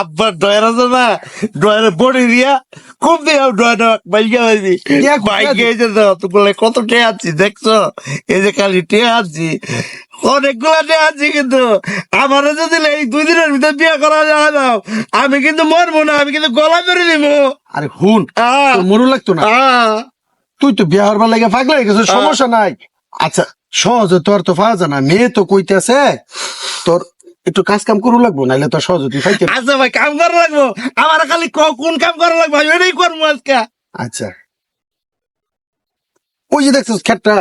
আব্বার ডয়ের আছে না? ডয়ের বডি দিয়া খুব দিয়ে ডয়ের বাইকে হয়েছি বাইকে এই যে তো বলে কত আছি দেখছ? এই যে খালি টে আছি? অনেকগুলা টে আছি কিন্তু। আমার যদি এই দুই দিনের ভিতরে বিয়ে করা যায় না। আমি কিন্তু মরবো না আমি কিন্তু গলা ধরে নিবো। আরে হুন মরু লাগতো না? তুই তো বিয়ে হওয়ার লাগে পাগলা হয়ে গেছিস সমস্যা নাই। আচ্ছা সহজে তোর তো যায় না। মেয়ে তো কইতেছে তোর একটু কাজ কাম করু লাগবো নাইলে তো সহজে তুই খাইতে আচ্ছা ভাই কাম করা লাগবো। আমার খালি কোন কাম করা লাগবে? আমি এটাই করব আজকে। আচ্ছা। ওই যে দেখছিস ক্ষেতটা?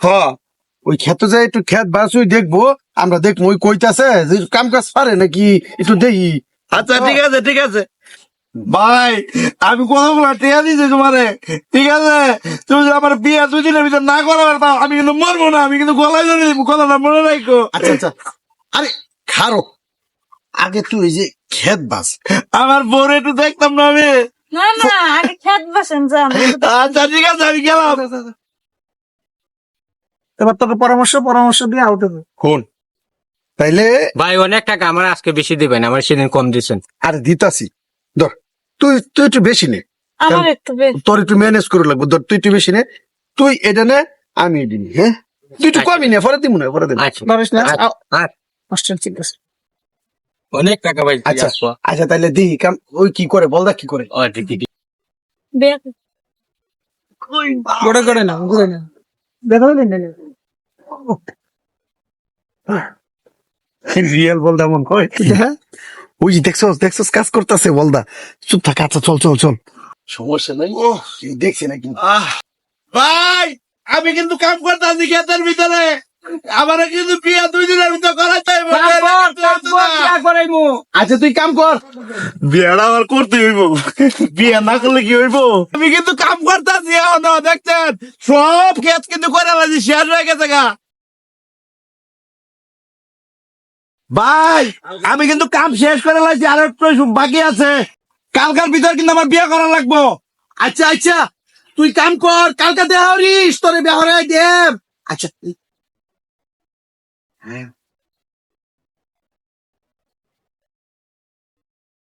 হ। ওই ক্ষেত যায় একটু ক্ষেত বাস ওই দেখব আমরা দেখব ওই কইতাছে যে কাম কাজ পারে নাকি একটু দেখি আচ্ছা ঠিক আছে ঠিক আছে। ভাই আমি কতগুলো টিয়া দিয়েছি তোমারে। ঠিক আছে? তুমি আমার বিয়ে দুই দিনের ভিতর না করা পারতাম আমি কিন্তু মরবো না। আমি কিন্তু গলায় ধরে কথাটা মনে রাখো। আচ্ছা আচ্ছা। আরে খারো। আগে তুই যে ক্ষেত বাস। আমার বউর একটু দেখতাম না আমি। না না আগে খেত বসেন যান। আচ্ছা ঠিক আছে আমি গেলাম। এবার তোকে পরামর্শ পরামর্শ দিয়ে আউট কোন? তাইলে ভাই অনেক টাকা আমার আজকে বেশি দিবেন আমার সেদিন কম দিচ্ছেন আর দিতাছি। ধর তুই তুই একটু বেশি নে। আমার একটু বেশ। তোর একটু ম্যানেজ করে লাগবো। ধর তুই একটু বেশি নে। তুই এটা নে আমি এটি নি হ্যাঁ? তুই একটু কমই নে পরে দিব না পরে দিব আচ্ছা। না? আচ্ছা, আ- আচ্ছা। অনেক টাকা ভাই আচ্ছা আচ্ছা তাইলে দি কাম ওই কি করে বল দা কি করে? ও দেখি দেখি। করে করে না করে না। দেখো রিয়েল বলদা মন কয় হ্যাঁ। ওই যে দেখছস দেখছস কাজ করতেছে বলদা চুপ থাক আচ্ছা চল চল চল। সমস্যা নাই। ও দেখছি না কিন্তু। আহ, ভাই আমি কিন্তু কাম করতাম ক্ষেতের ভিতরে। আমার কিন্তু বিয়ে দুই দিনের ভিতর করাইতে হইব। আচ্ছা তুই কাম কর। বিয়েটা আমার করতে হইব। বিয়ে না করলে কি হইব? আমি কিন্তু কাম করতেছি এখনও দেখছেন? সব ক্ষেত কিন্তু করে লাগছি শেষ হয়ে গেছে গা। ভাই আমি কিন্তু কাম শেষ করে লাগছি আর একটু বাকি আছে। কালকার ভিতর কিন্তু আমার বিয়ে করা লাগবো। আচ্ছা আচ্ছা তুই কাম কর কালকে দেহরিস তোরে বেহরাই দেব। আচ্ছা হ্যাঁ